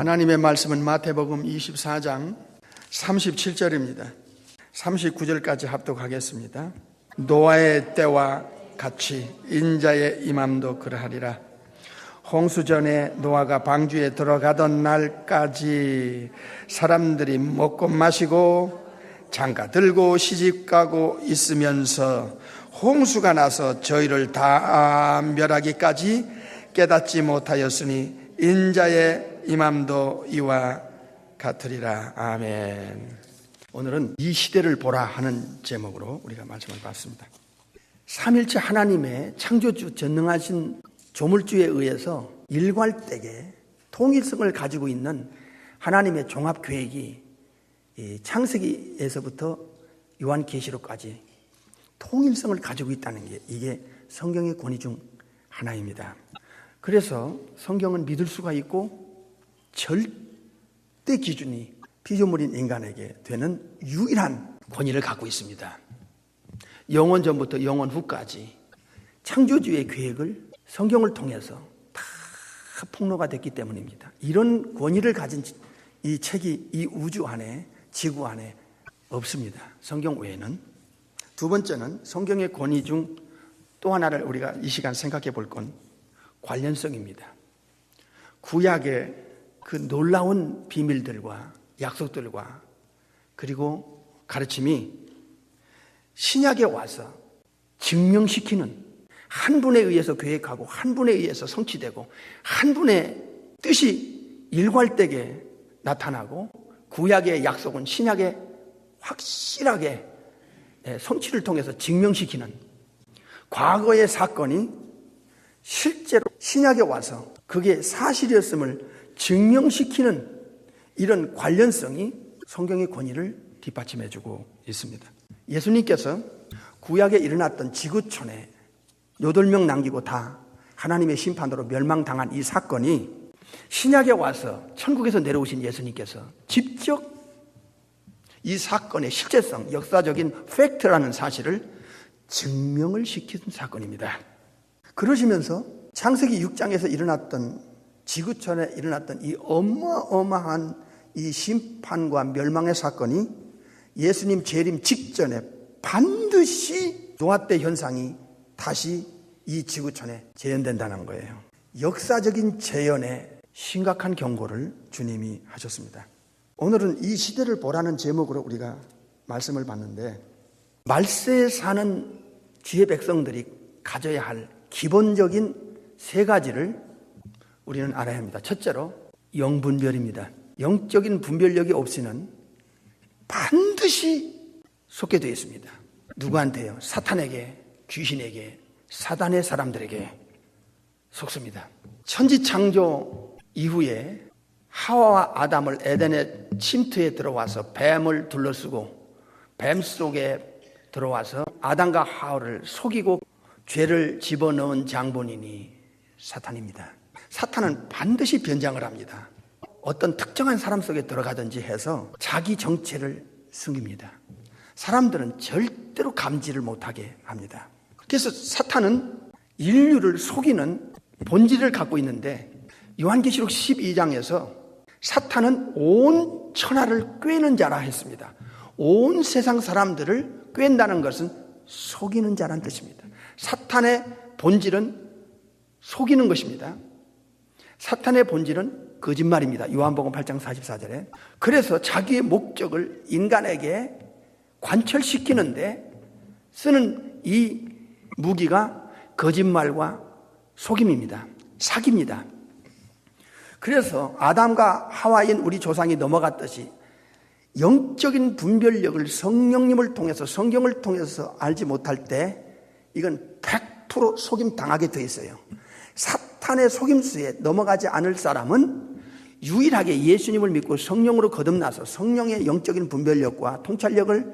하나님의 말씀은 마태복음 24장 37절입니다. 39절까지 합독하겠습니다. 노아의 때와 같이 인자의 임함도 그러하리라. 홍수전에 노아가 방주에 들어가던 날까지 사람들이 먹고 마시고 장가 들고 시집 가고 있으면서 홍수가 나서 저희를 다 멸하기까지 깨닫지 못하였으니 인자의 임함도 이와 같으리라. 아멘. 오늘은 이 시대를 보라 하는 제목으로 우리가 말씀을 봤습니다. 삼일째 하나님의 창조주 전능하신 조물주에 의해서 일괄되게 통일성을 가지고 있는 하나님의 종합 계획이 창세기에서부터 요한계시록까지 통일성을 가지고 있다는 게 이게 성경의 권위 중 하나입니다. 그래서 성경은 믿을 수가 있고 절대 기준이 피조물인 인간에게 되는 유일한 권위를 갖고 있습니다. 영원 전부터 영원 후까지 창조주의 계획을 성경을 통해서 다 폭로가 됐기 때문입니다. 이런 권위를 가진 이 책이 이 우주 안에 지구 안에 없습니다. 성경 외에는 두 번째는 성경의 권위 중 또 하나를 우리가 이 시간 생각해 볼 건 관련성입니다. 구약의 그 놀라운 비밀들과 약속들과 그리고 가르침이 신약에 와서 증명시키는 한 분에 의해서 계획하고 한 분에 의해서 성취되고 한 분의 뜻이 일괄되게 나타나고 구약의 약속은 신약에 확실하게 성취를 통해서 증명시키는 과거의 사건이 실제로 신약에 와서 그게 사실이었음을 증명시키는 이런 관련성이 성경의 권위를 뒷받침해주고 있습니다. 예수님께서 구약에 일어났던 지구촌에 여덟 명 남기고 다 하나님의 심판으로 멸망당한 이 사건이 신약에 와서 천국에서 내려오신 예수님께서 직접 이 사건의 실제성, 역사적인 팩트라는 사실을 증명을 시킨 사건입니다. 그러시면서 창세기 6장에서 일어났던 지구촌에 일어났던 이 어마어마한 이 심판과 멸망의 사건이 예수님 재림 직전에 반드시 노아 때 현상이 다시 이 지구촌에 재현된다는 거예요. 역사적인 재현의 심각한 경고를 주님이 하셨습니다. 오늘은 이 시대를 보라는 제목으로 우리가 말씀을 봤는데 말세에 사는 지혜 백성들이 가져야 할 기본적인 세 가지를 우리는 알아야 합니다. 첫째로 영분별입니다. 영적인 분별력이 없이는 반드시 속게 되어 있습니다. 누구한테요? 사탄에게, 귀신에게, 사단의 사람들에게 속습니다. 천지 창조 이후에 하와와 아담을 에덴의 침투에 들어와서 뱀을 둘러쓰고 뱀 속에 들어와서 아담과 하와를 속이고 죄를 집어넣은 장본인이 사탄입니다. 사탄은 반드시 변장을 합니다. 어떤 특정한 사람 속에 들어가든지 해서 자기 정체를 숨깁니다. 사람들은 절대로 감지를 못하게 합니다. 그래서 사탄은 인류를 속이는 본질을 갖고 있는데 요한계시록 12장에서 사탄은 온 천하를 꿰는 자라 했습니다. 온 세상 사람들을 꿰다는 것은 속이는 자란 뜻입니다. 사탄의 본질은 속이는 것입니다. 사탄의 본질은 거짓말입니다. 요한복음 8장 44절에. 그래서 자기의 목적을 인간에게 관철시키는데 쓰는 이 무기가 거짓말과 속임입니다. 사기입니다. 그래서 아담과 하와인 우리 조상이 넘어갔듯이 영적인 분별력을 성령님을 통해서 성경을 통해서 알지 못할 때 이건 100% 속임 당하게 돼 있어요. 사 탄의 속임수에 넘어가지 않을 사람은 유일하게 예수님을 믿고 성령으로 거듭나서 성령의 영적인 분별력과 통찰력을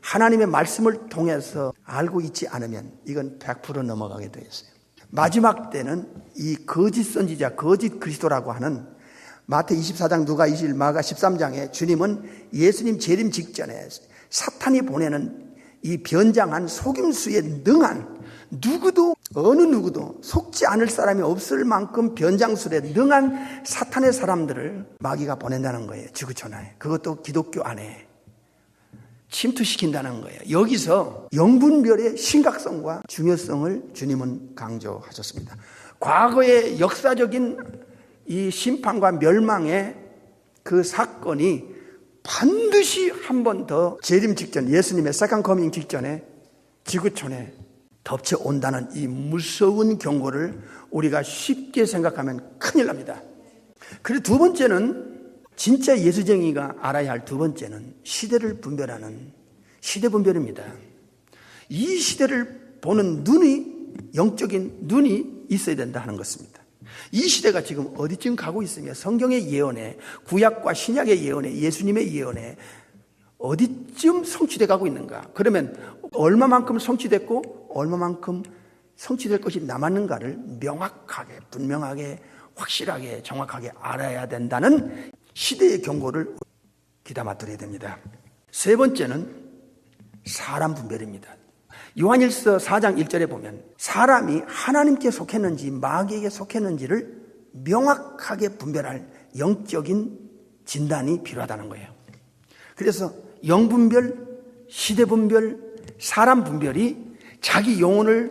하나님의 말씀을 통해서 알고 있지 않으면 이건 100% 넘어가게 되어 있어요. 마지막 때는 이 거짓 선지자, 거짓 그리스도라고 하는 마태 24장, 누가 21, 마가 13장에 주님은 예수님 재림 직전에 사탄이 보내는 이 변장한 속임수에 능한 누구도 어느 누구도 속지 않을 사람이 없을 만큼 변장술에 능한 사탄의 사람들을 마귀가 보낸다는 거예요. 지구촌에. 그것도 기독교 안에. 침투시킨다는 거예요. 여기서 영분별의 심각성과 중요성을 주님은 강조하셨습니다. 과거의 역사적인 이 심판과 멸망의 그 사건이 반드시 한 번 더 재림 직전, 예수님의 세컨 커밍 직전에 지구촌에 덮쳐 온다는 이 무서운 경고를 우리가 쉽게 생각하면 큰일 납니다. 그리고 두 번째는 진짜 예수쟁이가 알아야 할 두 번째는 시대를 분별하는 시대 분별입니다. 이 시대를 보는 눈이 영적인 눈이 있어야 된다 하는 것입니다. 이 시대가 지금 어디쯤 가고 있으며 성경의 예언에 구약과 신약의 예언에 예수님의 예언에 어디쯤 성취돼 가고 있는가? 그러면 얼마만큼 성취됐고 얼마만큼 성취될 것이 남았는가를 명확하게 분명하게 확실하게 정확하게 알아야 된다는 시대의 경고를 귀담아 들어야 됩니다. 세 번째는 사람 분별입니다. 요한일서 4장 1절에 보면 사람이 하나님께 속했는지 마귀에게 속했는지를 명확하게 분별할 영적인 진단이 필요하다는 거예요. 그래서 영분별, 시대분별, 사람 분별이 자기 영혼을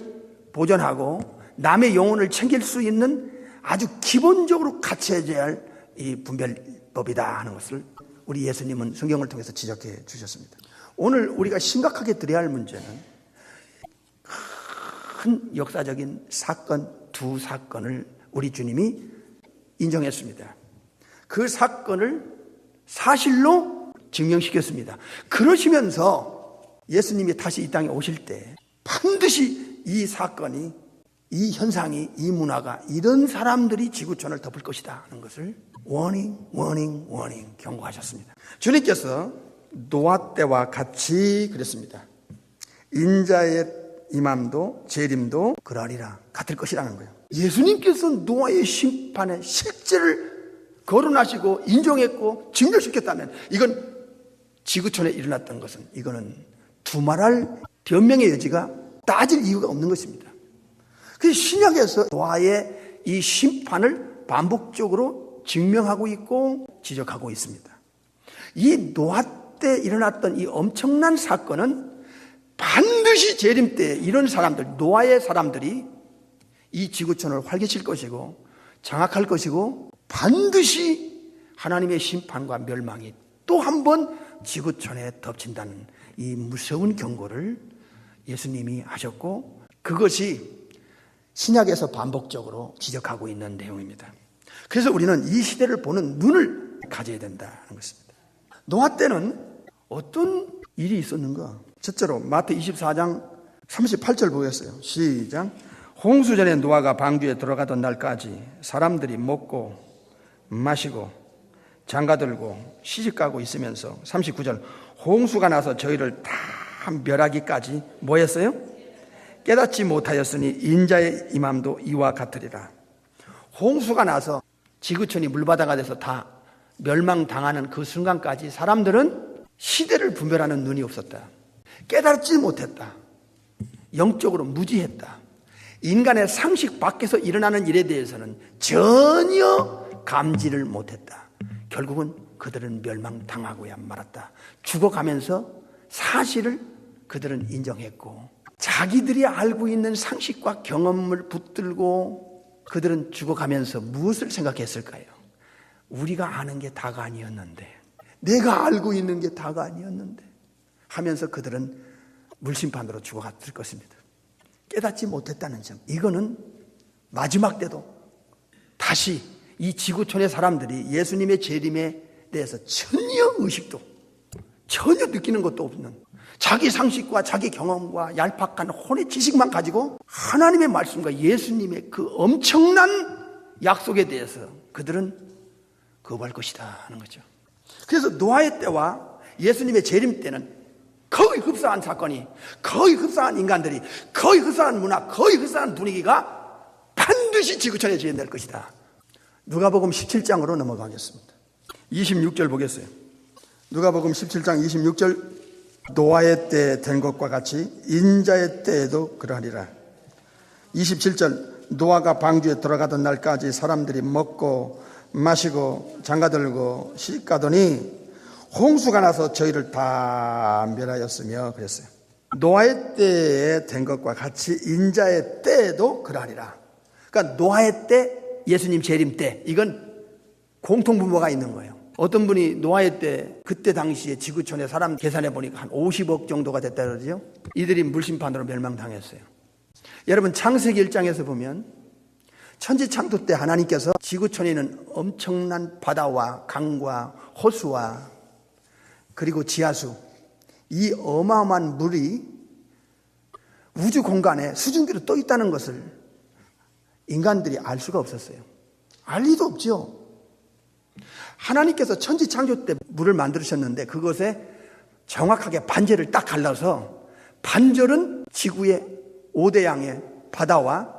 보존하고 남의 영혼을 챙길 수 있는 아주 기본적으로 갖춰져야 할 이 분별법이다 하는 것을 우리 예수님은 성경을 통해서 지적해 주셨습니다. 오늘 우리가 심각하게 드려야 할 문제는 큰 역사적인 사건 두 사건을 우리 주님이 인정했습니다. 그 사건을 사실로 증명시켰습니다. 그러시면서 예수님이 다시 이 땅에 오실 때 반드시 이 사건이 이 현상이 이 문화가 이런 사람들이 지구촌을 덮을 것이다 하는 것을 워닝 워닝 워닝 경고하셨습니다. 주님께서 노아 때와 같이 그랬습니다. 인자의 임함도 재림도 그러리라 같을 것이라는 거예요. 예수님께서 노아의 심판의 실제를 거론하시고 인정했고 증명시켰다면 이건 지구촌에 일어났던 것은 이거는 두말할 변명의 여지가 따질 이유가 없는 것입니다. 그 신약에서 노아의 이 심판을 반복적으로 증명하고 있고 지적하고 있습니다. 이 노아 때 일어났던 이 엄청난 사건은 반드시 재림 때 이런 사람들, 노아의 사람들이 이 지구촌을 활개칠 것이고 장악할 것이고 반드시 하나님의 심판과 멸망이 또 한 번 지구촌에 덮친다는 이 무서운 경고를 예수님이 하셨고 그것이 신약에서 반복적으로 지적하고 있는 내용입니다. 그래서 우리는 이 시대를 보는 눈을 가져야 된다는 것입니다. 노아 때는 어떤 일이 있었는가? 첫째로 마태 24장 38절 보겠어요. 시작. 홍수 전에 노아가 방주에 들어가던 날까지 사람들이 먹고 마시고 장가 들고 시집 가고 있으면서 39절 홍수가 나서 저희를 다 멸하기까지 뭐 했어요? 깨닫지 못하였으니 인자의 임함도 이와 같으리라. 홍수가 나서 지구촌이 물바다가 돼서 다 멸망당하는 그 순간까지 사람들은 시대를 분별하는 눈이 없었다. 깨닫지 못했다. 영적으로 무지했다. 인간의 상식 밖에서 일어나는 일에 대해서는 전혀 감지를 못했다. 결국은 그들은 멸망당하고야 말았다. 죽어가면서 사실을 그들은 인정했고 자기들이 알고 있는 상식과 경험을 붙들고 그들은 죽어가면서 무엇을 생각했을까요? 우리가 아는 게 다가 아니었는데, 내가 알고 있는 게 다가 아니었는데, 하면서 그들은 물심판으로 죽어갔을 것입니다. 깨닫지 못했다는 점. 이거는 마지막 때도 다시 이 지구촌의 사람들이 예수님의 재림에 대해서 전혀 의식도, 전혀 느끼는 것도 없는 자기 상식과 자기 경험과 얄팍한 혼의 지식만 가지고 하나님의 말씀과 예수님의 그 엄청난 약속에 대해서 그들은 거부할 것이다 하는 거죠. 그래서 노아의 때와 예수님의 재림 때는 거의 흡사한 사건이, 거의 흡사한 인간들이, 거의 흡사한 문화, 거의 흡사한 분위기가 반드시 지구촌에 재현될 것이다. 누가복음 17장으로 넘어가겠습니다. 26절 보겠어요. 누가복음 17장 26절 노아의 때된 것과 같이 인자의 때에도 그러하리라. 27절 노아가 방주에 들어가던 날까지 사람들이 먹고 마시고 장가들고 시집가더니 홍수가 나서 저희를 다 멸하였으며 그랬어요. 노아의 때에 된 것과 같이 인자의 때에도 그러하리라. 그러니까 노아의 때, 예수님 재림 때 이건 공통분모가 있는 거예요. 어떤 분이 노아의 때 그때 당시에 지구촌에 사람 계산해 보니까 한 50억 정도가 됐다 그러죠. 이들이 물심판으로 멸망당했어요. 여러분 창세기 1장에서 보면 천지 창조 때 하나님께서 지구촌에 있는 엄청난 바다와 강과 호수와 그리고 지하수 이 어마어마한 물이 우주 공간에 수증기로 떠 있다는 것을 인간들이 알 수가 없었어요. 알 리도 없죠. 하나님께서 천지 창조 때 물을 만드셨는데 그것에 정확하게 반절을 딱 갈라서 반절은 지구의 5대 양의 바다와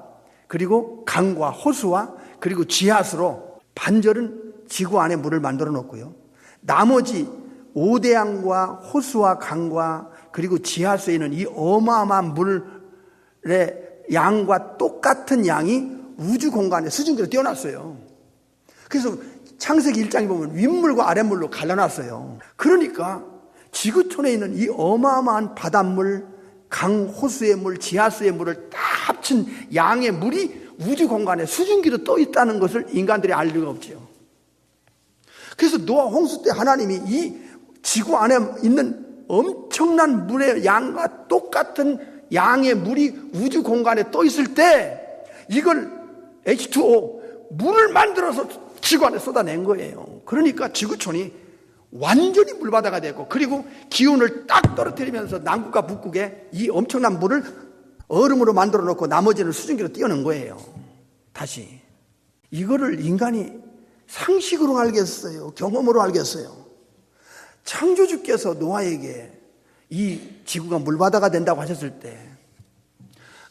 그리고 강과 호수와 그리고 지하수로 반절은 지구 안에 물을 만들어 놓고요. 나머지 5대 양과 호수와 강과 그리고 지하수에 있는 이 어마어마한 물의 양과 똑같은 양이 우주 공간에 수증기로 띄어놨어요. 그래서 창세기 1장에 보면 윗물과 아랫물로 갈라놨어요. 그러니까 지구촌에 있는 이 어마어마한 바닷물, 강, 호수의 물, 지하수의 물을 다 합친 양의 물이 우주 공간에 수증기로 떠 있다는 것을 인간들이 알 리가 없지요. 그래서 노아 홍수 때 하나님이 이 지구 안에 있는 엄청난 물의 양과 똑같은 양의 물이 우주 공간에 떠 있을 때 이걸 H2O 물을 만들어서 지구 안에 쏟아낸 거예요. 그러니까 지구촌이 완전히 물바다가 되고 그리고 기온을 딱 떨어뜨리면서 남극과 북극에 이 엄청난 물을 얼음으로 만들어 놓고 나머지는 수증기로 띄어낸 거예요. 다시. 이거를 인간이 상식으로 알겠어요. 경험으로 알겠어요. 창조주께서 노아에게 이 지구가 물바다가 된다고 하셨을 때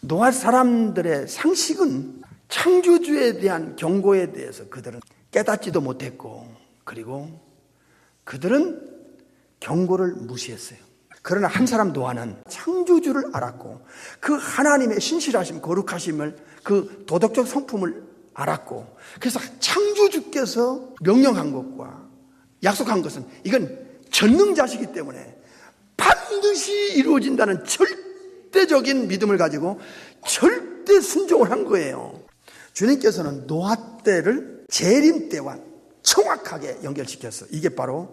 노아 사람들의 상식은 창조주에 대한 경고에 대해서 그들은 깨닫지도 못했고 그리고 그들은 경고를 무시했어요. 그러나 한 사람 노아는 창조주를 알았고 그 하나님의 신실하심, 거룩하심을 그 도덕적 성품을 알았고 그래서 창조주께서 명령한 것과 약속한 것은 이건 전능자시기 때문에 반드시 이루어진다는 절대적인 믿음을 가지고 절대 순종을 한 거예요. 주님께서는 노아 때를 재림 때와 정확하게 연결시켰어. 이게 바로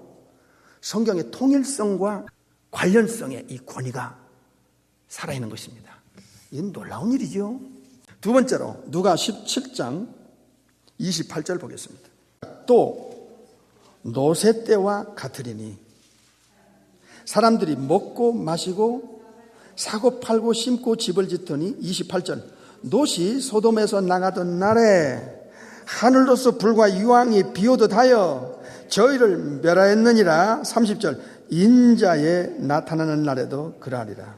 성경의 통일성과 관련성의 이 권위가 살아있는 것입니다. 이건 놀라운 일이죠. 두 번째로 누가 17장 28절 보겠습니다. 또 노세 때와 같으리니 사람들이 먹고 마시고 사고 팔고 심고 집을 짓더니 28절 노시 소돔에서 나가던 날에 하늘로서 불과 유황이 비오듯 하여 저희를 멸하였느니라. 30절. 인자에 나타나는 날에도 그러하리라.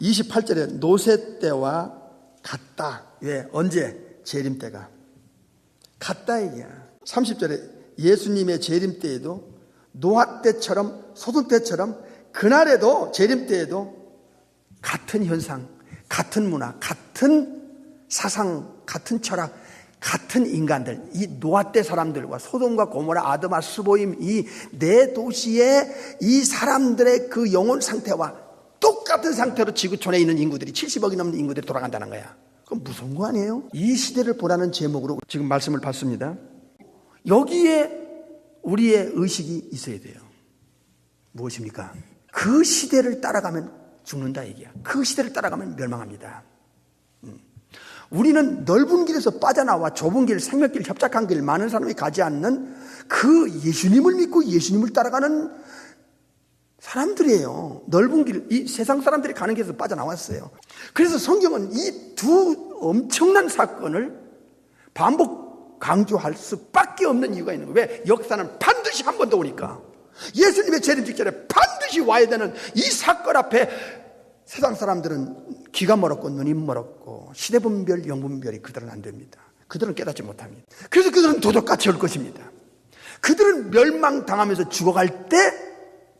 28절에 노세 때와 같다. 왜 언제? 재림 때가. 같다 얘기야. 30절에 예수님의 재림 때에도 노아 때처럼 소돔 때처럼 그날에도 재림 때에도 같은 현상, 같은 문화, 같은 사상, 같은 철학, 같은 인간들, 이 노아 때 사람들과 소돔과 고모라, 아드마, 스보임 이 네 도시의 이 사람들의 그 영혼 상태와 똑같은 상태로 지구촌에 있는 인구들이 70억이 넘는 인구들이 돌아간다는 거야. 그건 무서운 거 아니에요? 이 시대를 보라는 제목으로 지금 말씀을 받습니다. 여기에 우리의 의식이 있어야 돼요. 무엇입니까? 그 시대를 따라가면 죽는다 얘기야. 그 시대를 따라가면 멸망합니다. 음. 우리는 넓은 길에서 빠져나와 좁은 길, 생명길, 협착한 길, 많은 사람이 가지 않는 그 예수님을 믿고 예수님을 따라가는 사람들이에요. 넓은 길, 이 세상 사람들이 가는 길에서 빠져나왔어요. 그래서 성경은 이 두 엄청난 사건을 반복 강조할 수밖에 없는 이유가 있는 거예요. 왜? 역사는 반드시 한 번 더 오니까. 예수님의 재림 직전에 반드시 와야 되는 이 사건 앞에 세상 사람들은 귀가 멀었고 눈이 멀었고 시대분별, 영분별이 그들은 안 됩니다. 그들은 깨닫지 못합니다. 그래서 그들은 도덕같이 올 것입니다. 그들은 멸망당하면서 죽어갈 때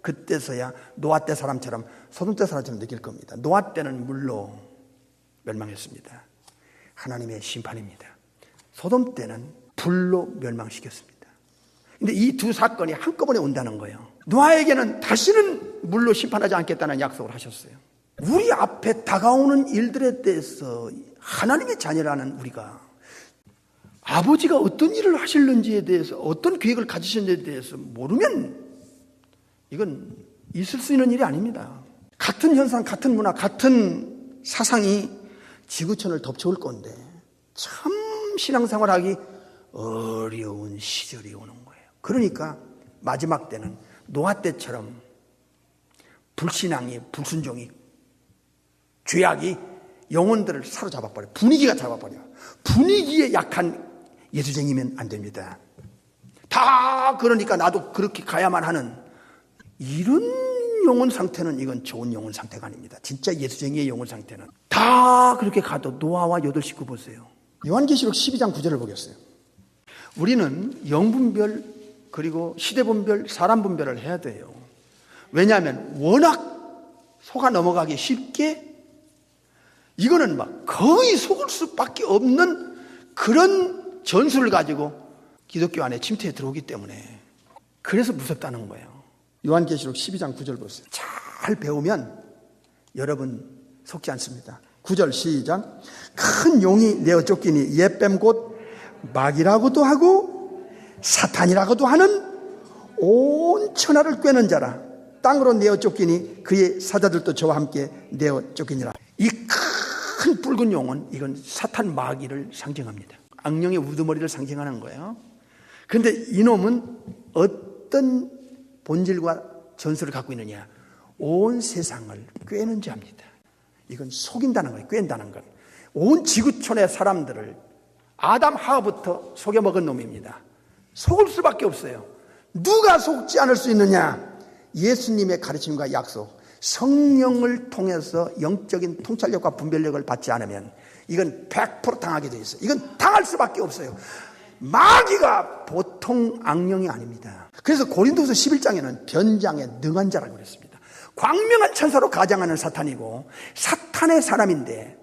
그때서야 노아 때 사람처럼 소돔 때 사람처럼 느낄 겁니다. 노아 때는 물로 멸망했습니다. 하나님의 심판입니다. 소돔 때는 불로 멸망시켰습니다. 근데 이 두 사건이 한꺼번에 온다는 거예요. 노아에게는 다시는 물로 심판하지 않겠다는 약속을 하셨어요. 우리 앞에 다가오는 일들에 대해서 하나님의 자녀라는 우리가 아버지가 어떤 일을 하실는지에 대해서 어떤 계획을 가지셨는지에 대해서 모르면 이건 있을 수 있는 일이 아닙니다. 같은 현상, 같은 문화, 같은 사상이 지구촌을 덮쳐올 건데 참 신앙생활하기 어려운 시절이 오는 거예요. 그러니까 마지막 때는 노아 때처럼 불신앙이 불순종이 죄악이 영혼들을 사로잡아버려 분위기가 잡아버려 분위기에 약한 예수쟁이면 안 됩니다. 다 그러니까 나도 그렇게 가야만 하는 이런 영혼 상태는 이건 좋은 영혼 상태가 아닙니다. 진짜 예수쟁이의 영혼 상태는 다 그렇게 가도 노아와 여덟 식구 보세요. 요한계시록 12장 9절을 보겠어요. 우리는 영분별 그리고 시대분별 사람분별을 해야 돼요. 왜냐하면 워낙 속아 넘어가기 쉽게 이거는 막 거의 속을 수밖에 없는 그런 전술을 가지고 기독교 안에 침투해 들어오기 때문에 그래서 무섭다는 거예요. 요한계시록 12장 9절 보세요. 잘 배우면 여러분 속지 않습니다. 9절 시작. 큰 용이 내어 쫓기니 옛뱀 곧 마귀라고도 하고 사탄이라고도 하는 온 천하를 꿰는 자라. 땅으로 내어 쫓기니 그의 사자들도 저와 함께 내어 쫓기니라. 이 큰 붉은 용은 이건 사탄 마귀를 상징합니다. 악령의 우두머리를 상징하는 거예요. 근데 이놈은 어떤 본질과 전술을 갖고 있느냐? 온 세상을 꿰는 자입니다. 이건 속인다는 거예요. 꿰다는 건. 온 지구촌의 사람들을 아담 하부터 속여먹은 놈입니다. 속을 수밖에 없어요. 누가 속지 않을 수 있느냐? 예수님의 가르침과 약속, 성령을 통해서 영적인 통찰력과 분별력을 받지 않으면 이건 100% 당하게 돼 있어요. 이건 당할 수밖에 없어요. 마귀가 보통 악령이 아닙니다. 그래서 고린도서 11장에는 변장에 능한 자라고 그랬습니다. 광명한 천사로 가장하는 사탄이고 사탄의 사람인데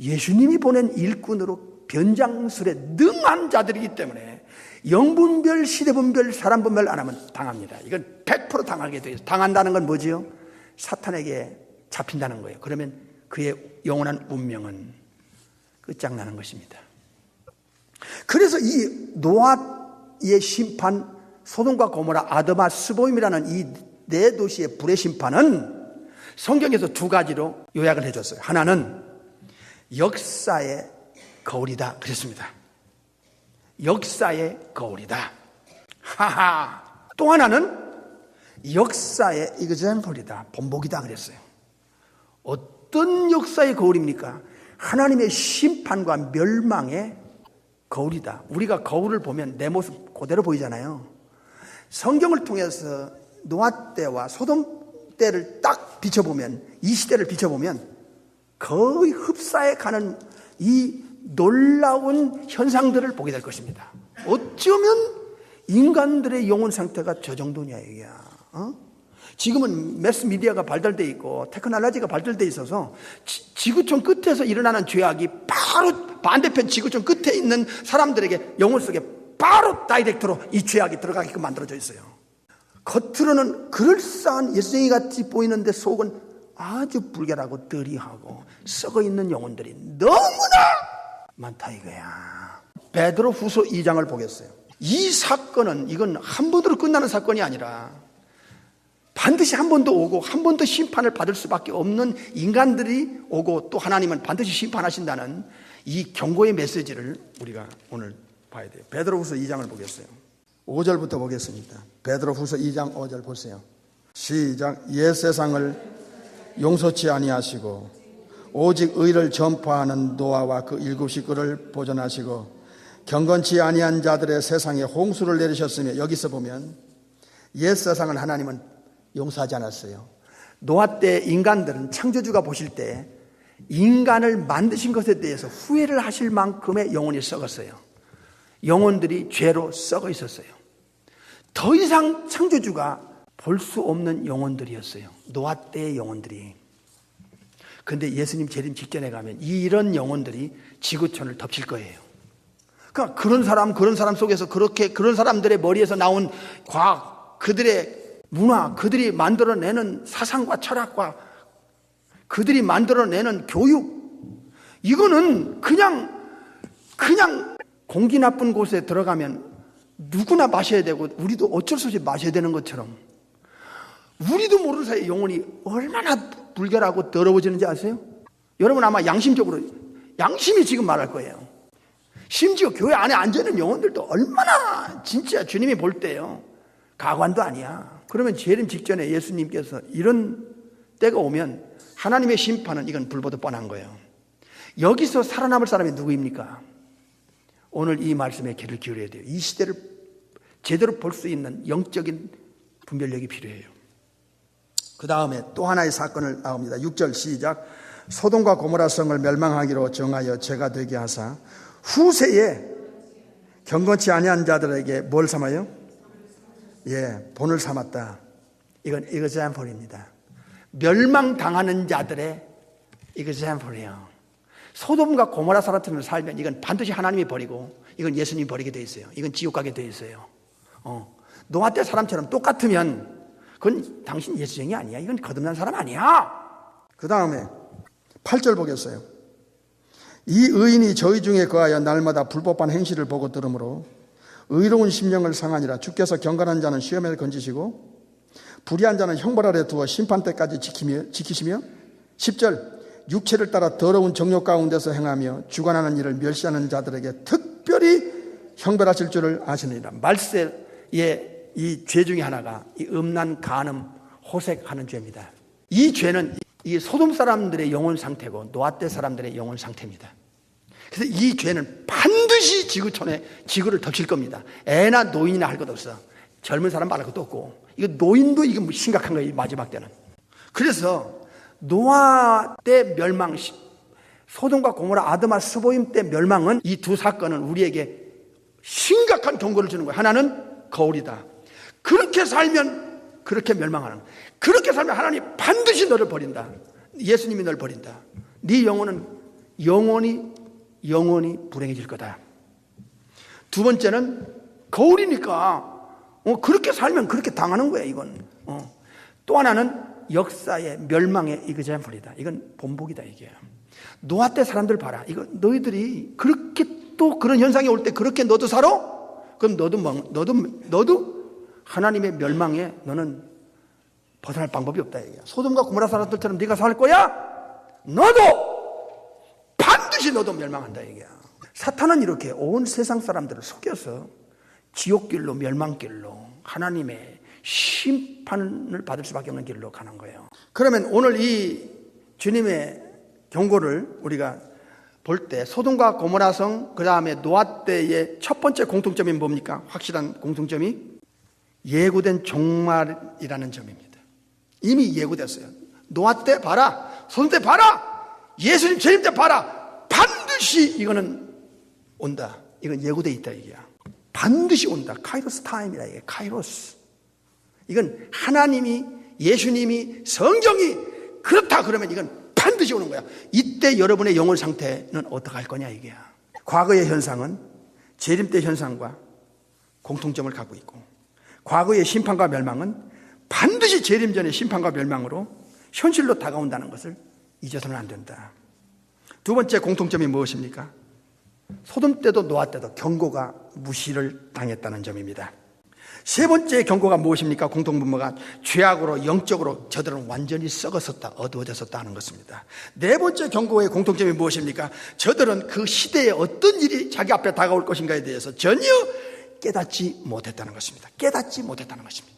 예수님이 보낸 일꾼으로 변장술에 능한 자들이기 때문에 영분별, 시대분별, 사람분별 안 하면 당합니다. 이건 100% 당하게 돼요. 당한다는 건 뭐지요? 사탄에게 잡힌다는 거예요. 그러면 그의 영원한 운명은 끝장나는 것입니다. 그래서 이 노아의 심판, 소돔과 고모라, 아드마, 스보임이라는 이 네 도시의 불의 심판은 성경에서 두 가지로 요약을 해줬어요. 하나는 역사의 거울이다. 그랬습니다. 역사의 거울이다. 하하. 또 하나는 역사의 example이다. 본보기다. 그랬어요. 어떤 역사의 거울입니까? 하나님의 심판과 멸망의 거울이다. 우리가 거울을 보면 내 모습 그대로 보이잖아요. 성경을 통해서 노아 때와 소돔 때를 딱 비춰보면 이 시대를 비춰보면 거의 흡사해 가는 이 놀라운 현상들을 보게 될 것입니다. 어쩌면 인간들의 영혼 상태가 저 정도냐 이게야. 어? 지금은 매스 미디어가 발달돼 있고 테크놀로지가 발달돼 있어서 지, 구촌 끝에서 일어나는 죄악이 바로 반대편 지구촌 끝에 있는 사람들에게 영혼 속에 바로 다이렉트로 이 죄악이 들어가게끔 만들어져 있어요. 겉으로는 그럴싸한 예수쟁이 같이 보이는데 속은 아주 불결하고 뜨리하고 썩어 있는 영혼들이 너무나 많다 이거야. 베드로 후서 2장을 보겠어요. 이 사건은 이건 한 번으로 끝나는 사건이 아니라 반드시 한 번 더 오고 한 번 더 심판을 받을 수밖에 없는 인간들이 오고 또 하나님은 반드시 심판하신다는 이 경고의 메시지를 우리가 오늘 봐야 돼요. 베드로후서 2장을 보겠어요. 5절부터 보겠습니다. 베드로후서 2장 5절 보세요. 시작. 옛 세상을 용서치 아니하시고 오직 의를 전파하는 노아와 그 일곱 식구를 보존하시고 경건치 아니한 자들의 세상에 홍수를 내리셨으며 여기서 보면 옛 세상을 하나님은 용서하지 않았어요. 노아 때 인간들은 창조주가 보실 때 인간을 만드신 것에 대해서 후회를 하실 만큼의 영혼이 썩었어요. 영혼들이 죄로 썩어 있었어요. 더 이상 창조주가 볼 수 없는 영혼들이었어요. 노아 때의 영혼들이. 근데 예수님 재림 직전에 가면 이런 영혼들이 지구촌을 덮칠 거예요. 그러니까 그런 사람, 그런 사람 속에서 그렇게 그런 사람들의 머리에서 나온 과학, 그들의 문화, 그들이 만들어내는 사상과 철학과 그들이 만들어내는 교육, 이거는 그냥, 그냥 공기 나쁜 곳에 들어가면 누구나 마셔야 되고, 우리도 어쩔 수 없이 마셔야 되는 것처럼, 우리도 모르는 사이에 영혼이 얼마나 불결하고 더러워지는지 아세요? 여러분 아마 양심적으로, 양심이 지금 말할 거예요. 심지어 교회 안에 앉아있는 영혼들도 얼마나 진짜 주님이 볼 때요. 가관도 아니야. 그러면 재림 직전에 예수님께서 이런 때가 오면 하나님의 심판은 이건 불보듯 뻔한 거예요. 여기서 살아남을 사람이 누구입니까? 오늘 이 말씀에 귀를 기울여야 돼요. 이 시대를 제대로 볼 수 있는 영적인 분별력이 필요해요. 그 다음에 또 하나의 사건을 나옵니다. 6절 시작. 소돔과 고모라 성을 멸망하기로 정하여 죄가 되게 하사 후세에 경건치 아니한 자들에게 뭘 삼아요? 예, 본을 삼았다. 이건 example입니다. 멸망당하는 자들의 example이에요. 소돔과 고모라 사람처럼 살면 이건 반드시 하나님이 버리고 이건 예수님이 버리게 돼 있어요. 이건 지옥 가게 돼 있어요. 어. 노아 때 사람처럼 똑같으면 그건 당신 예수쟁이 아니야. 이건 거듭난 사람 아니야. 그 다음에 8절 보겠어요. 이 의인이 저희 중에 거하여 날마다 불법한 행실을 보고 들으므로 의로운 심령을 상하니라 주께서 경건한 자는 시험에 건지시고 불의한 자는 형벌 아래 두어 심판 때까지 지키며, 지키시며 10절 육체를 따라 더러운 정욕 가운데서 행하며 주관하는 일을 멸시하는 자들에게 특별히 형벌하실 줄을 아시느니라 말세의 이 죄 중에 하나가 이 음란, 간음, 호색하는 죄입니다. 이 죄는 이 소돔 사람들의 영혼 상태고 노아 때 사람들의 영혼 상태입니다. 그래서 이 죄는 반드시 지구촌에 지구를 덮칠 겁니다. 애나 노인이나 할 것 없어. 젊은 사람 말할 것도 없고. 이거 노인도 이게 뭐 심각한 거예요. 이 마지막 때는. 그래서 노아 때 멸망, 소돔과 고모라, 아드마, 스보임 때 멸망은 이 두 사건은 우리에게 심각한 경고를 주는 거예요. 하나는 거울이다. 그렇게 살면 그렇게 멸망하는. 그렇게 살면 하나님 반드시 너를 버린다. 예수님이 너를 버린다. 네 영혼은 영원히 영원히 불행해질 거다. 두 번째는 거울이니까 어, 그렇게 살면 그렇게 당하는 거야 이건. 어. 또 하나는 역사의 멸망의 이그젠플이다. 이건 본보기다 이게. 노아 때 사람들 봐라. 이거 너희들이 그렇게 또 그런 현상이 올 때 그렇게 너도 살아? 그럼 너도 멍, 너도 너도 하나님의 멸망에 너는 벗어날 방법이 없다 이게. 소돔과 고모라 사람들처럼 네가 살 거야? 너도 반드시 너도 멸망한다 이게. 사탄은 이렇게 온 세상 사람들을 속여서 지옥길로 멸망길로 하나님의 심판을 받을 수밖에 없는 길로 가는 거예요. 그러면 오늘 이 주님의 경고를 우리가 볼 때 소돔과 고모라성 그 다음에 노아 때의 첫 번째 공통점이 뭡니까? 확실한 공통점이 예고된 종말이라는 점입니다. 이미 예고됐어요. 노아 때 봐라, 소돔 때 봐라, 예수님 재림 때 봐라. 반드시 이거는 온다. 이건 예고돼 있다 이게야. 반드시 온다. 카이로스 타임이다 이게 카이로스. 이건 하나님이 예수님이 성경이 그렇다 그러면 이건 반드시 오는 거야. 이때 여러분의 영혼 상태는 어떻게 할 거냐 이게야. 과거의 현상은 재림 때 현상과 공통점을 갖고 있고 과거의 심판과 멸망은 반드시 재림 전의 심판과 멸망으로 현실로 다가온다는 것을 잊어서는 안 된다. 두 번째 공통점이 무엇입니까? 소돔 때도 노아 때도 경고가 무시를 당했다는 점입니다. 세 번째 경고가 무엇입니까? 공통분모가 죄악으로 영적으로 저들은 완전히 썩었었다, 어두워졌었다 하는 것입니다. 네 번째 경고의 공통점이 무엇입니까? 저들은 그 시대에 어떤 일이 자기 앞에 다가올 것인가에 대해서 전혀 깨닫지 못했다는 것입니다. 깨닫지 못했다는 것입니다.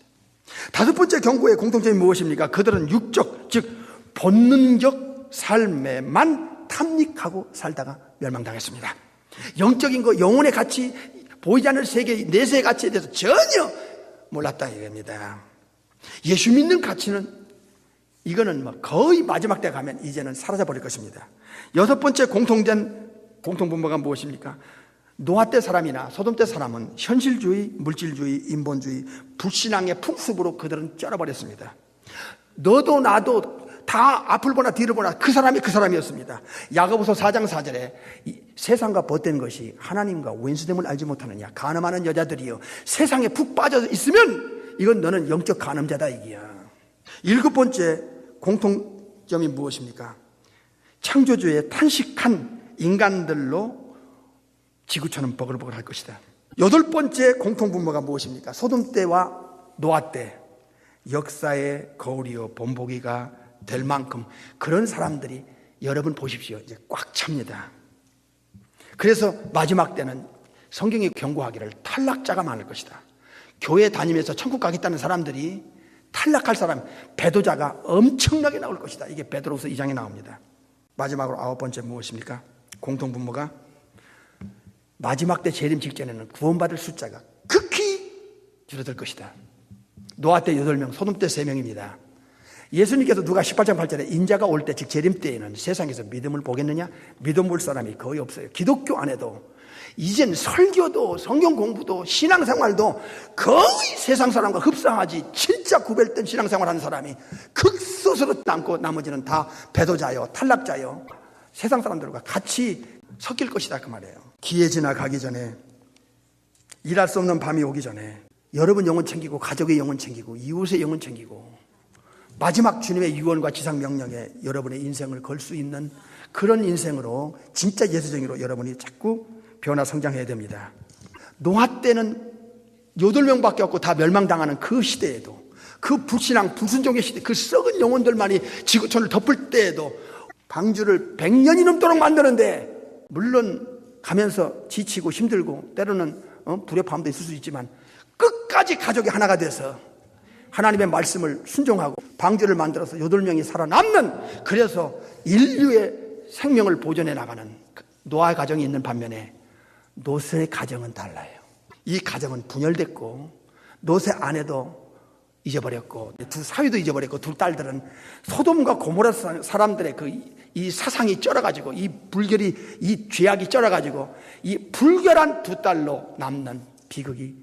다섯 번째 경고의 공통점이 무엇입니까? 그들은 육적, 즉 본능적 삶에만 탐닉하고 살다가 멸망당했습니다. 영적인 거, 영혼의 가치, 보이지 않는 세계, 내세의 가치에 대해서 전혀 몰랐다 이겁니다. 예수 믿는 가치는 이거는 뭐 거의 마지막 때 가면 이제는 사라져 버릴 것입니다. 여섯 번째 공통된 공통분모가 무엇입니까? 노아 때 사람이나 소돔 때 사람은 현실주의, 물질주의, 인본주의, 불신앙의 풍습으로 그들은 쩔어버렸습니다. 너도 나도 다 앞을 보나 뒤를 보나 그 사람이 그 사람이었습니다. 야고보서 4장 4절에 이 세상과 벗된 것이 하나님과 왼수됨을 알지 못하느냐 가늠하는 여자들이여 세상에 푹 빠져 있으면 이건 너는 영적 가늠자다 이기야. 일곱 번째 공통점이 무엇입니까? 창조주의 탄식한 인간들로 지구촌은 버글버글 할 것이다. 여덟 번째 공통분모가 무엇입니까? 소돔 때와 노아 때 역사의 거울이요 본보기가 될 만큼 그런 사람들이 여러분 보십시오. 이제 꽉 찹니다. 그래서 마지막 때는 성경이 경고하기를 탈락자가 많을 것이다. 교회 다니면서 천국 가겠다는 사람들이 탈락할 사람, 배도자가 엄청나게 나올 것이다. 이게 베드로서 2장에 나옵니다. 마지막으로 아홉 번째 무엇입니까? 공통분모가 마지막 때 재림 직전에는 구원받을 숫자가 극히 줄어들 것이다. 노아 때 8명, 소돔 때 3명입니다. 예수님께서 누가 18장 8절에 인자가 올 때, 즉 재림 때에는 세상에서 믿음을 보겠느냐? 믿음 볼 사람이 거의 없어요. 기독교 안에도 이젠 설교도 성경 공부도 신앙생활도 거의 세상 사람과 흡사하지 진짜 구별된 신앙생활하는 사람이 극소수로 남고 나머지는 다 배도자요 탈락자요 세상 사람들과 같이 섞일 것이다 그 말이에요 기회 지나가기 전에 일할 수 없는 밤이 오기 전에 여러분 영혼 챙기고 가족의 영혼 챙기고 이웃의 영혼 챙기고 마지막 주님의 유언과 지상 명령에 여러분의 인생을 걸 수 있는 그런 인생으로 진짜 예수쟁이로 여러분이 자꾸 변화 성장해야 됩니다. 노아 때는 여덟 명밖에 없고 다 멸망당하는 그 시대에도 그 불신앙 불순종의 시대 그 썩은 영혼들만이 지구촌을 덮을 때에도 방주를 100년이 넘도록 만드는데 물론 가면서 지치고 힘들고 때로는 어, 불의 밤도 있을 수 있지만 끝까지 가족이 하나가 돼서 하나님의 말씀을 순종하고 방주를 만들어서 여덟 명이 살아남는 그래서 인류의 생명을 보존해 나가는 그 노아 가정이 있는 반면에 노세의 가정은 달라요. 이 가정은 분열됐고 노세 아내도 잊어버렸고 두 사위도 잊어버렸고 두 딸들은 소돔과 고모라 사람들의 그 이 사상이 쩔어가지고 이 불결이 이 죄악이 쩔어가지고 이 불결한 두 딸로 남는 비극이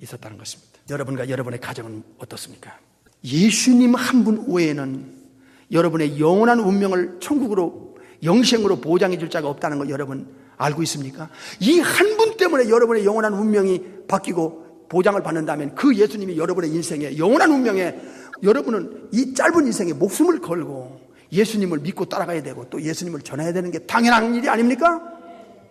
있었다는 것입니다. 여러분과 여러분의 가정은 어떻습니까? 예수님 한 분 외에는 여러분의 영원한 운명을 천국으로 영생으로 보장해 줄 자가 없다는 걸 여러분 알고 있습니까? 이 한 분 때문에 여러분의 영원한 운명이 바뀌고 보장을 받는다면 그 예수님이 여러분의 인생에 영원한 운명에 여러분은 이 짧은 인생에 목숨을 걸고 예수님을 믿고 따라가야 되고 또 예수님을 전해야 되는 게 당연한 일이 아닙니까?